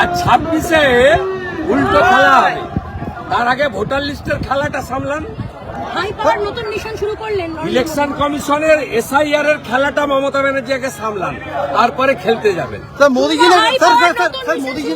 আর ছাব্বিশে উল্টো খেলা হবে। তার আগে ভোটার লিস্টের খেলাটা সামলান। হাই পাওয়ার নতুন মিশন শুরু করলেন ইলেকশন কমিশনের এসআইআর এর খেলাটা মমতা ব্যানার্জি আগে সামলান। তারপরে খেলতে যাবেন। স্যার মোদি जी মোদী। ने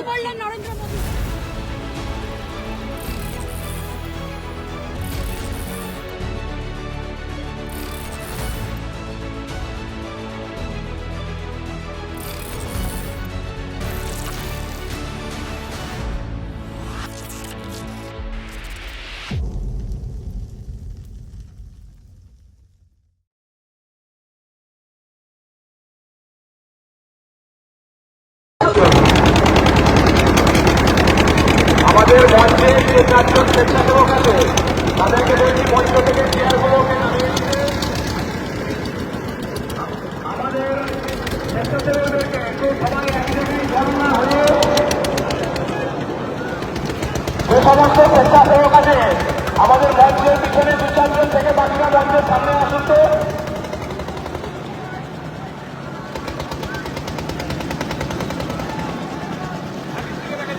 চারজন স্বেচ্ছাসেবক আছে তাদেরকে বলছি মঞ্চ থেকে চেয়ারগুলোকে নামিয়ে দিতে। আমাদের স্বেচ্ছাসেবকদেরকে একটু সবাই এক জায়গায় আছে আমাদের মঞ্চের পিছনে দু চারজন থেকে বাকিরা মঞ্চের সামনে আসুন তো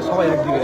সবাই একদিকে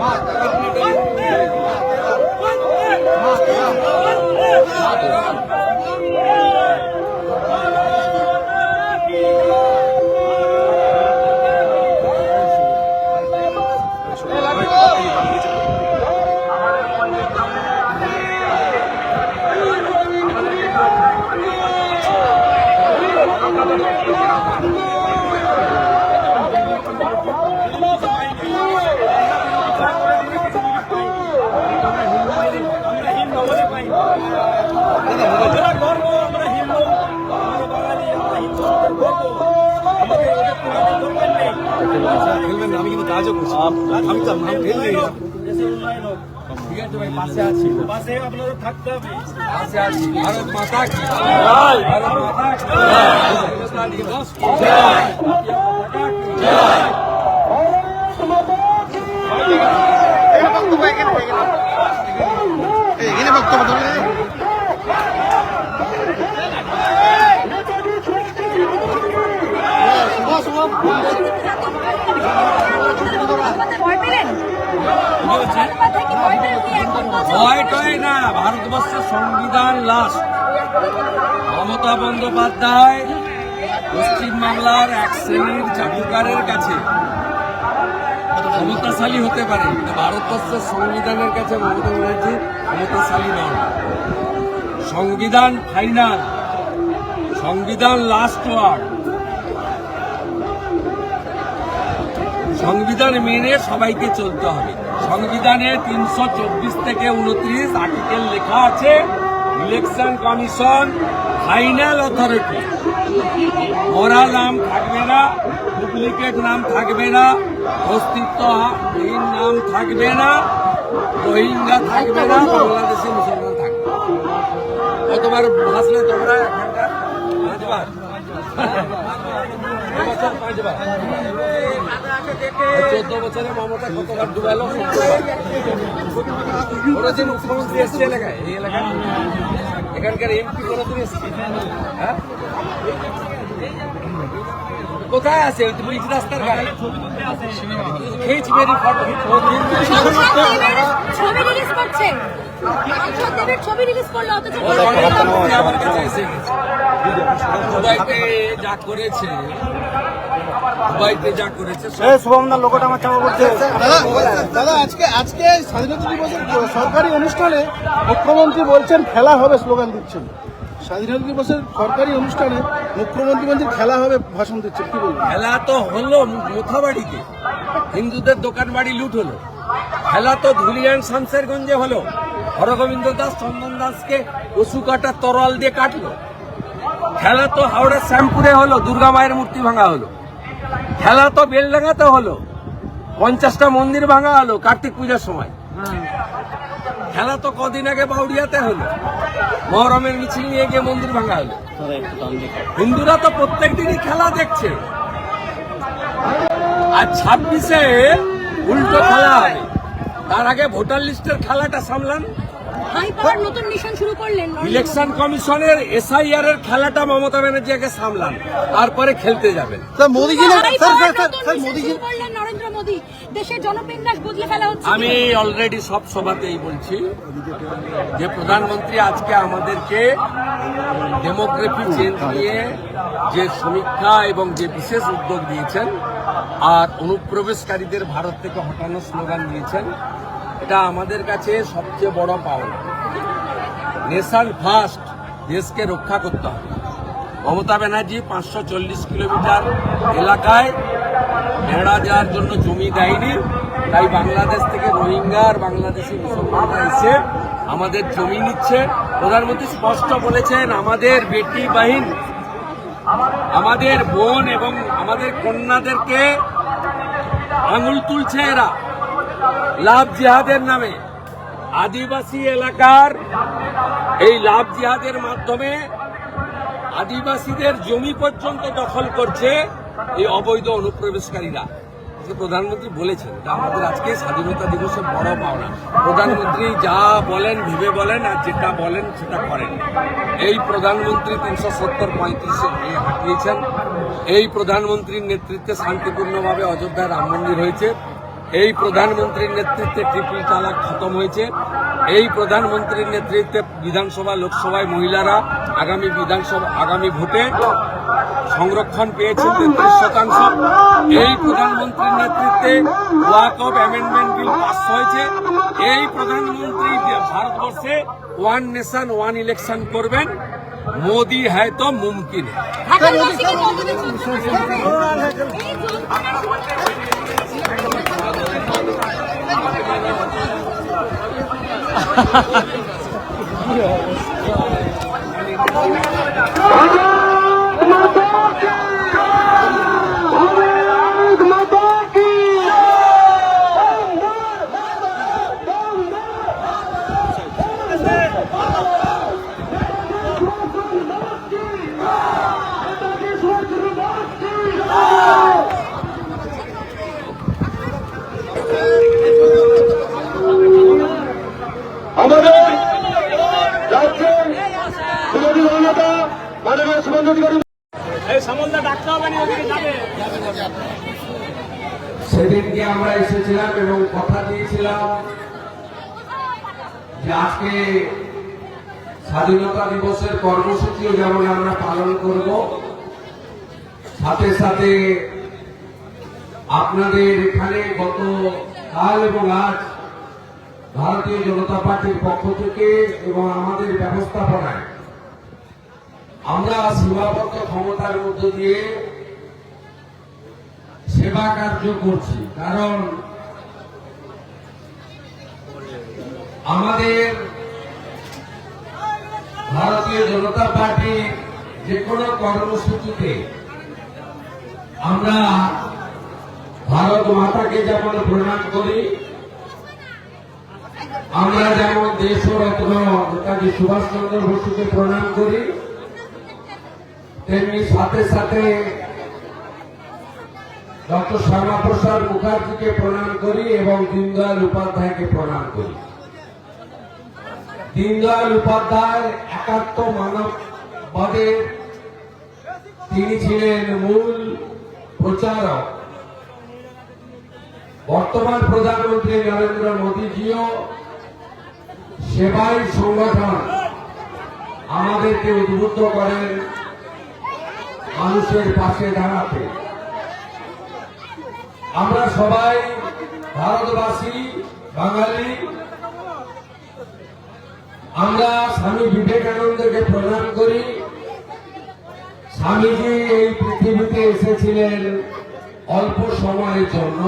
মাতারাম খেলবেন না, আমি কিন্তু কাজও করছি আমি তো আমি ফেল নেই ঠিক আছে ভাই পাশে আছি পাশে আপনাদের থাকতে হবে পাশে আছি ভারত মাতা কি ভারত মাতা কি হিন্দুস্তান দিবস কি জয় মাতা কি জয় এখানে বক্তব্য দেবে শুভ শুভ ভয় পেলেন হাই থেকে ভয় টয় না, ভারতবর্ষের সংবিধান লাস্ট মমতা বন্দ্যোপাধ্যায় পশ্চিমবাংলার এক শ্রেণির জাদুকারের কাছে ক্ষমতাশালী হতে পারে ভারতবর্ষের সংবিধানের কাছে মমতা ব্যানার্জি ক্ষমতাশালী নন। সংবিধান ফাইনাল সংবিধান লাস্ট ওয়ার্ড সংবিধান মেনে সবাইকে চলতে হবে। সংবিধানে তিনশো চব্বিশ থেকে উনত্রিশ আর্টিকেল লেখা আছে ইলেকশন কমিশন ফাইনাল অথরিটি মোরা নাম থাকবে না ডুপ্লিকেট নাম থাকবে না অস্তিত্বহীন নাম থাকবে না, রোহিঙ্গা থাকবে না, বাংলাদেশি মুসলমান থাকবে কতবার ভাসলে তোমরা এখানকার? পাঁচবার। পাঁচবার। এখানকার হ্যাঁ কোথায় আছে ওই তো রাস্তার গায়ে ছবি রিলিজ করছে যা করেছে দুবাইতে যা করেছে শুভমদার লোকটা আমার চাপা পড়ছে। দাদা দাদা আজকে আজকে স্বাধীনতা দিবসের সরকারি অনুষ্ঠানে মুখ্যমন্ত্রী বলছেন খেলা হবে স্লোগান দিচ্ছেন। স্বাধীনতা দিবসের সরকারি অনুষ্ঠানে মুখ্যমন্ত্রী বলছেন খেলা হবে ভাষণ দিচ্ছেন। কি বলবেন? খেলা তো হলো মোথাবাড়িতে। হিন্দুদের দোকান বাড়ি লুট হলো। খেলা তো ধুলিয়ান শামসেরগঞ্জে হলো। হরগোবিন্দ দাস চন্দন দাসকে পশু কাটা তরল দিয়ে কাটলো। খেলা তো হাওড়ার শ্যামপুরে হলো দুর্গা মায়ের মূর্তি ভাঙা হলো। খেলা তো বেলডাঙ্গাতে হলো। পঞ্চাশটা মন্দির ভাঙা হলো কার্তিক পূজার সময়। খেলা তো কদিন আগে বাউরিয়াতে হলো। মহরমের মিছিল নিয়ে গিয়ে মন্দির ভাঙা হলো। হিন্দুরা তো প্রত্যেক দিনই খেলা দেখছে। আর ছাব্বিশে উল্টো খেলা হবে। তার আগে ভোটার লিস্টের খেলাটা সামলান। হাই পাওয়ার নতুন শুরু করলেন ইলেকশন কমিশনের এসআইআর এর খেলাটা মমতা ব্যানার্জি আগে সামলান তারপরে খেলতে যাবেন। স্যার মোদীজি না sir sir sir sir Modiji শুরু করলেন নরেন্দ্র মোদী। দেশের জনবিন্যাস বদলে ফেলা হচ্ছে আমি অলরেডি সব সভাতেই বলছি যে প্রধানমন্ত্রী আজকে আমাদেরকে ডেমোগ্রাফি চেঞ্জ নিয়ে যে সমীক্ষা এবং যে বিশেষ উদ্যোগ দিয়েছেন আর অনুপ্রবেশকারীদের ভারত থেকে হটানোর স্লোগান দিয়েছেন এটা আমাদের কাছে সবচেয়ে বড় পাওনা। নেশন ফার্স্ট দেশকে রক্ষা করতে হবে। মমতা ব্যানার্জি পাঁচশো চল্লিশ কিলোমিটার এলাকায় বেড়া যাওয়ার জন্য জমি দেয়নি। তাই বাংলাদেশ থেকে রোহিঙ্গা আর বাংলাদেশি মুসলমানরা এসে আমাদের জমি নিচ্ছে। প্রধানমন্ত্রী স্পষ্ট বলেছেন, আমাদের বেটি বাহিন, আমাদের বোন এবং আমাদের কন্যাদেরকে আঙুল তুলছে এরা। লাভ জিহাদের নামে আদিবাসী এলাকার এই লাভ জিহাদের মাধ্যমে আদিবাসীদের জমি পর্যন্ত দখল করছে এই অবৈধ অনুপ্রবেশকারীরা। যে প্রধানমন্ত্রী বলেছেন এটা আমাদের আজকে স্বাধীনতা দিবসের বড় পাওনা। প্রধানমন্ত্রী যা বলেন, ভেবে বলেন, আর যেটা বলেন, সেটা করেন। এই প্রধানমন্ত্রী তিনশো সত্তর পঁয়ত্রিশে হাঁটিয়েছেন এই প্রধানমন্ত্রীর নেতৃত্বে শান্তিপূর্ণভাবে অযোধ্যায় রাম মন্দির হয়েছে। এই প্রধানমন্ত্রীর নেতৃত্বে ট্রিপল তালাক খতম হয়েছে। এই প্রধানমন্ত্রীর নেতৃত্বে বিধানসভা, লোকসভায় মহিলারা আগামী বিধানসভা, আগামী ভোটে সংরক্ষণ পেয়েছে তেত্রিশ শতাংশ। এই প্রধানমন্ত্রীর নেতৃত্বে walk of amendment bill pass হয়েছে। এই প্রধানমন্ত্রী ভারতবর্ষে ওয়ান নেশন, ওয়ান ইলেকশন করবেন। মোদি হ্যায় তো মুমকিন। い や সেদিনকে আমরা এসেছিলাম এবং কথা দিয়েছিলাম যে আজকে স্বাধীনতা দিবসের কর্মসূচিও যেমন আমরা পালন করব সাথে সাথে আপনাদের এখানে গত কাল এবং আজ ভারতীয় জনতা পার্টির পক্ষ থেকে এবং আমাদের ব্যবস্থাপনায় আমরা সীমাবদ্ধ ক্ষমতার মধ্য দিয়ে সেবা কার্য করছি। কারণ আমাদের ভারতীয় জনতা পার্টি যে কোনো কর্মসূচিতে আমরা ভারত মাতাকে যেমন প্রণাম করি, আমরা যেমন দেশ দেশরত্ন নেতাজি সুভাষচন্দ্র বসুকে প্রণাম করি তেমনি সাথে সাথে ডক্টর শ্যামাপ্রসাদ মুখার্জিকে প্রণাম করি এবং দীনদয়াল উপাধ্যায়কে প্রণাম করি। দীনদয়াল উপাধ্যায় একাত্ম মানববাদের তিনি ছিলেন মূল প্রচারক। বর্তমান প্রধানমন্ত্রী নরেন্দ্র মোদীজিও সেবাই সংগঠন আমাদেরকে উদ্বুদ্ধ করেন। মানুষের পাশে দাঁড়াতে। আমরা সবাই ভারতবাসী, বাঙালি। আমরা স্বামী বিবেকানন্দকে প্রণাম করি। স্বামীজি এই পৃথিবীতে এসেছিলেন অল্প সময়ের জন্য।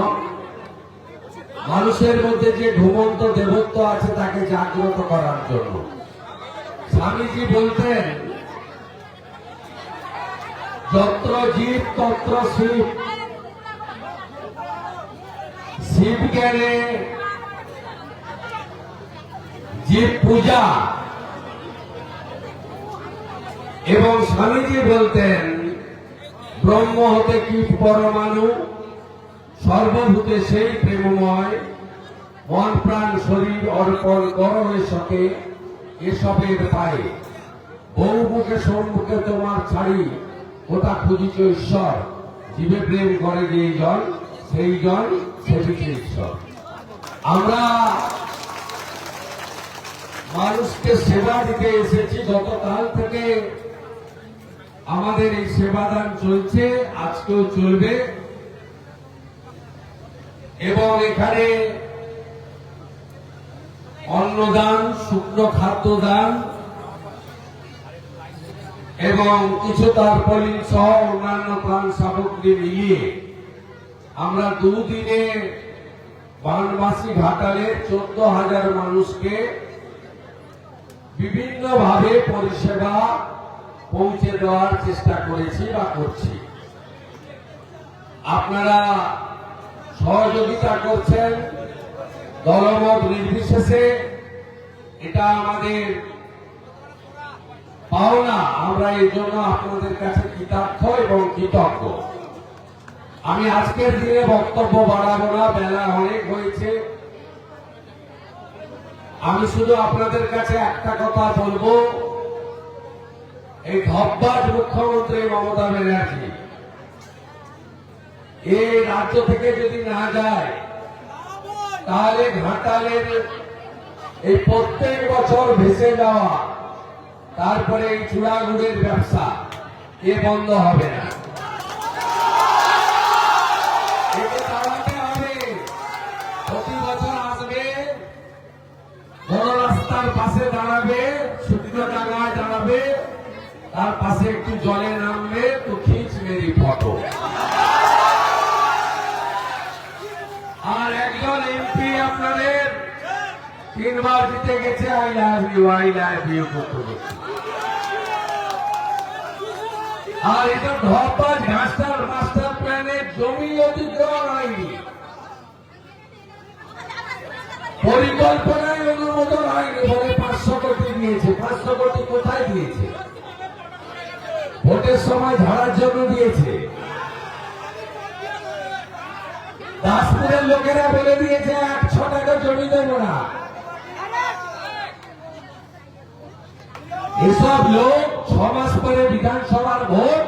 মানুষের মধ্যে যে ঘুমন্ত দেবত্ব আছে তাকে জাগ্রত করার জন্য। স্বামীজি বলতেন যত্র জীব তত্র শিব। শিব জ্ঞানে জীব পূজা। এবং স্বামীজি বলতেন, ব্রহ্ম হতে কি পরমাণু, সর্বভূতে সেই প্রেমময়, মন প্রাণ শরীর অর্পণ করো এসকে এসবের পায়ে। বহু মুখে সম্মুখে তোমার ছাড়ি। ওটা খুঁজিছ ঈশ্বর। জীবে প্রেম করে যে জন সেই জন সেটিকে ঈশ্বর। আমরা মানুষকে সেবা দিতে এসেছি গতকাল থেকে আমাদের এই সেবাদান চলছে, আজকেও চলবে। এবং এখানে অন্নদান, শুকনো খাদ্যদান এবং কিছু তারপলিন সহ অন্যান্য প্রাণ সামগ্রী মিলিয়ে আমরা দুদিনে বানবাসী ঘাটালের চোদ্দ হাজার মানুষকে বিভিন্নভাবে পরিষেবা পৌঁছে দেওয়ার চেষ্টা করেছি বা করছি। আপনারা সহযোগিতা করছেন, দলমত নির্বিশেষে। এটা আমাদের পাওনা, আমরা এই জন্য আপনাদের কাছে কৃতার্থ এবং কৃতজ্ঞ। আমি আজকের দিনে বক্তব্য বাড়াবো না, বেলা অনেক হয়েছে। আমি শুধু আপনাদের কাছে একটা কথা বলব, এই ধব্বাজ মুখ্যমন্ত্রী মমতা ব্যানার্জি এই রাজ্য থেকে যদি না যায়, তাহলে ঘাটালের এই প্রত্যেক বছর ভেসে যাওয়া তারপরে এই চূড়াগুড়ের ব্যবসা, এ বন্ধ হবে না। প্রতি বছর দাঁড়াবে তার পাশে একটু জলে নামবে, তো খিচ মেরি ফটো আর একজন এমপি আপনাদের, তিনবার জিতে গেছে, I love you, I love you করতে করতে। আর এটা ধপাস ঘাসটার মাস্টার প্ল্যানের জমি অধিগ্রহণ হয়নি। পরিকল্পনায় অনুমোদন হয়নি বলে পাঁচশো কোটি দিয়েছে। পাঁচশো কোটি কোথায় দিয়েছে? ভোটের সময় ঝাড়ার জন্য দিয়েছে। দাসপুরের লোকেরা বলে দিয়েছে একশো টাকা জমি দেব না। এসব লোক ছ মাস পরে বিধানসভার ভোট।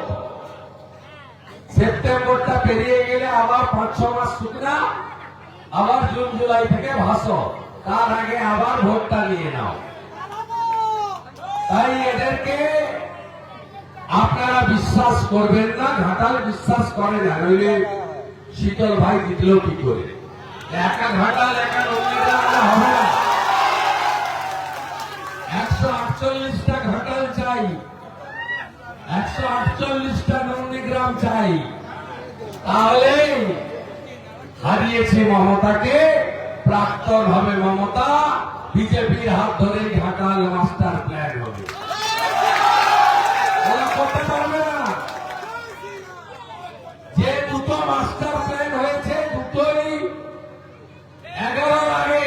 সেপ্টেম্বরটা পেরিয়ে গেলে আবার পাঁচ, ছ মাস শুকনা আবার জুন, জুলাই থেকে ভাসো। তার আগে আবার ভোটটা নিয়ে নাও। তাই এদেরকে আপনারা বিশ্বাস করবেন না, ঘাটাল বিশ্বাস করে না, নইলে শীতল ভাই জিতল কি করে? একা ঘাটাল, একা নন্দীগ্রাম হবে না। আটচল্লিশটা নন্দীগ্রাম চাই। তাহলে হারিয়েছে মমতাকে, প্রাক্তন হবে মমতা, বিজেপির হাত ধরেই ঘাটাল মাস্টার প্ল্যান হবে। যে দুটো মাস্টার প্ল্যান হয়েছে, দুটোই এগারোর আগে,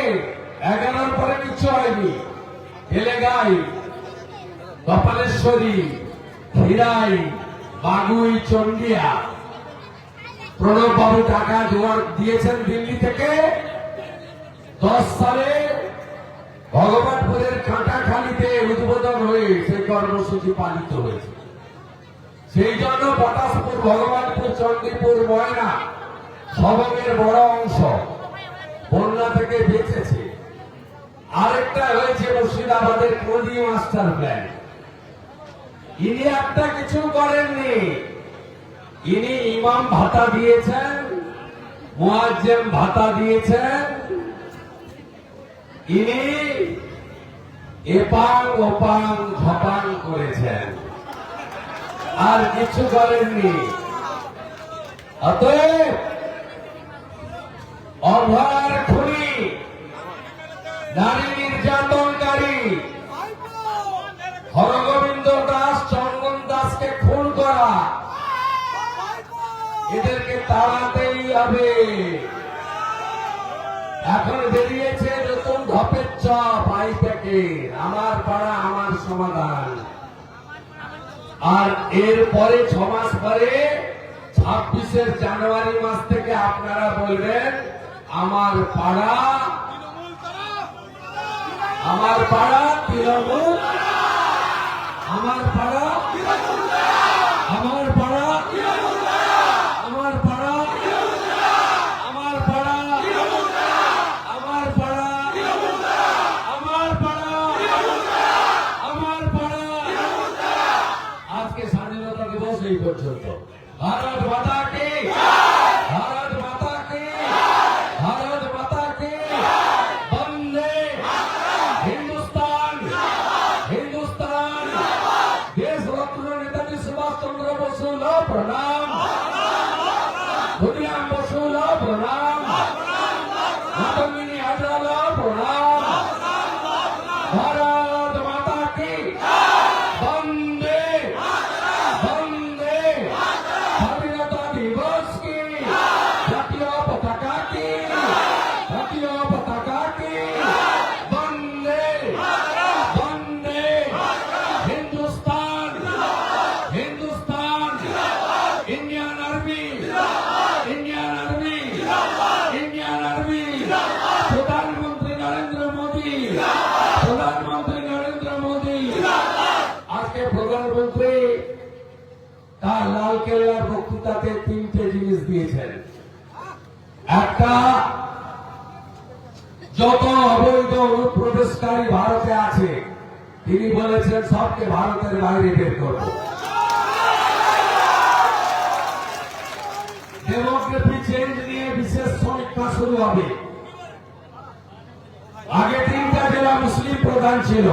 এগারোর পরে কিছু হয়নি। এলেগাই, কপালেশ্বরী খিরাই বাগুই চন্ডিয়া। প্রণব বাবু টাকা জোগাড় দিয়েছেন দিল্লি থেকে। দশ সালে ভগবানপুরের কাঁটাখালিতে উদ্বোধন হয়ে সেই কর্মসূচি পালিত হয়েছে। সেই জন্য পটাশপুর ভগবানপুর চণ্ডীপুর ময়না সবকের বড় অংশ বন্যা থেকে বেঁচেছে। আরেকটা হয়েছে মুর্শিদাবাদের নদী মাস্টার প্ল্যান। ইনি একটা কিছু করেননি। ইনি ইমাম ভাতা দিয়েছেন, মুয়াজ্জেম ভাতা দিয়েছেন। ইনি এপাং ওপাং ঝপাং করেছেন। আর কিছু করেননি। অতএব অভয়ার খুনি, নারী নির্যাতনকারী এদেরকে তাড়াতেই হবে। এখন বেরিয়েছে নতুন ধপের চপ আই প্যাকেট আমার পাড়া, আমার সমাধান। আর এর পরে ছ মাস পরে ছাব্বিশের জানুয়ারি মাস থেকে আপনারা বলবেন, আমার পাড়া আমার পাড়া তৃণমূল। আমার পাড়া আমার পাড়া আমার পাড়া আমার পাড়া আমার পাড়া আমার পাড়া আমার পাড়া আজকে স্বাধীনতা দিবস এই পর্যন্ত ভারত মাতা কে ভারত মাতা কে ভারত মাতা কে বন্দে হিন্দুস্তান হিন্দুস্তান দেশ রত্ন নেতাজি সুভাষ চন্দ্র বসু লো প্রণাম ভুটিয়াম বসু লো প্রণাম মাতঙ্গিনী হাজরা লো প্রণাম ভারত মাতা কি বন্দে বন্দে স্বাধীনতা দিবস কি জাতীয় পতাকা কি জাতীয় পতাকা কি বন্দে বন্দে Hindustan Hindustan Indian army Indian army Indian army প্রধানমন্ত্রী নরেন্দ্র মোদী প্রধানমন্ত্রী নরেন্দ্র মোদী আজকে প্রধানমন্ত্রী তার লাল কেল্লার বক্তৃতাতে তিনটে জিনিস দিয়েছেন। একটা, যত অবৈধ অনুপ্রবেশকারী ভারতে আছে, তিনি বলেছেন, সবকে ভারতের বাইরে বের করব। ডেমোগ্রাফি চেঞ্জ নিয়ে বিশেষ সমীক্ষা শুরু হবে। আগে তিনটা জেলা মুসলিম প্রধান ছিল।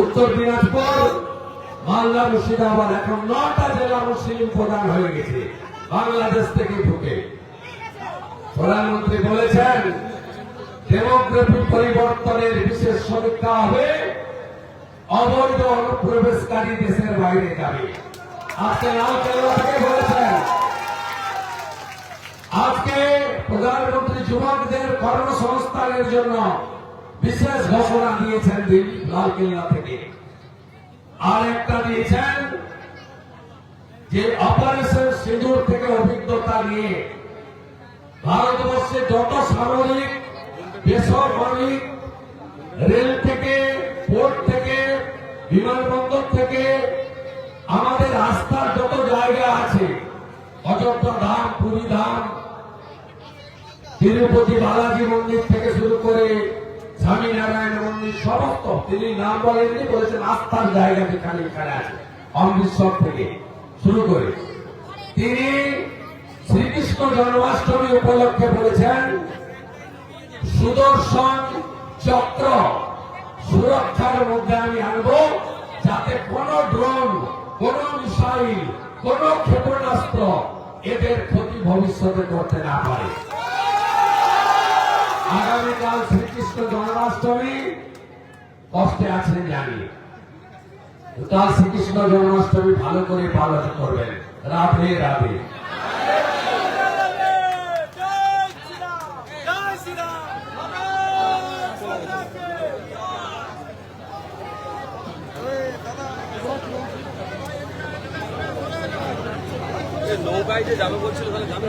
উত্তর দিনাজপুর, মালদা মুর্শিদাবাদ, এখন নটা জেলা মুসলিম প্রধান হয়ে গেছে। বাংলাদেশ থেকে ঢুকে। প্রধানমন্ত্রী বলেছেন ডেমোগ্রাফি পরিবর্তনের বিশেষ সমীক্ষা হবে। অবৈধ অনুপ্রবেশকারী দেশের বাইরে যাবে। আজকে লাল কেল্লা বলেছেন, আজকে প্রধানমন্ত্রী যুবকদের কর্মসংস্থানের জন্য বিশেষ ঘোষণা দিয়েছেন দিল্লি লাল কেল্লা থেকে। আর একটা দিয়েছেন যে অপারেশন সিঁদুর থেকে অভিজ্ঞতা নিয়ে ভারতবর্ষে যত সামরিক বেসরকারিক রেল থেকে, পোর্ট থেকে, বিমানবন্দর থেকে আমাদের রাস্তার যত জায়গা আছে, অযোধ্যা ধাম, পুরী ধাম, তিরুপতি বালাজি মন্দির থেকে শুরু করে স্বামীনারায়ণ মন্দির সমস্ত, তিনি নাম বলেননি, বলেছেন আস্থার জায়গা যেখানে এখানে আছে, অমৃতসর থেকে শুরু করে। তিনি শ্রীকৃষ্ণ জন্মাষ্টমী উপলক্ষে বলেছেন, সুদর্শন চক্র সুরক্ষার মধ্যে আমি আনব, যাতে কোন ড্রোন, কোন মিসাইল, কোন ক্ষেপণাস্ত্র এদের ক্ষতি ভবিষ্যতে করতে না পারে। আগামীকাল শ্রীকৃষ্ণ জন্মাষ্টমী। কষ্টে আছেন জানি। তার শ্রীকৃষ্ণ জন্মাষ্টমী ভালো করে পালন করবেন। রাধে রাধে। নৌকায় যে যাবে বলছিল তাহলে যাবে।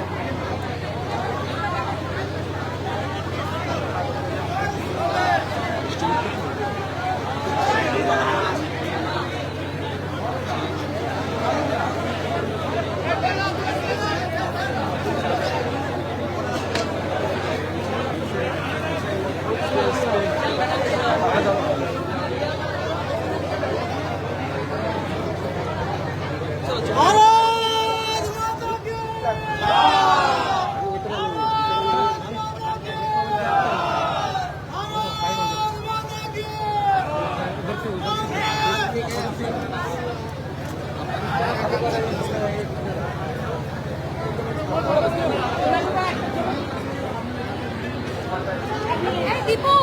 people?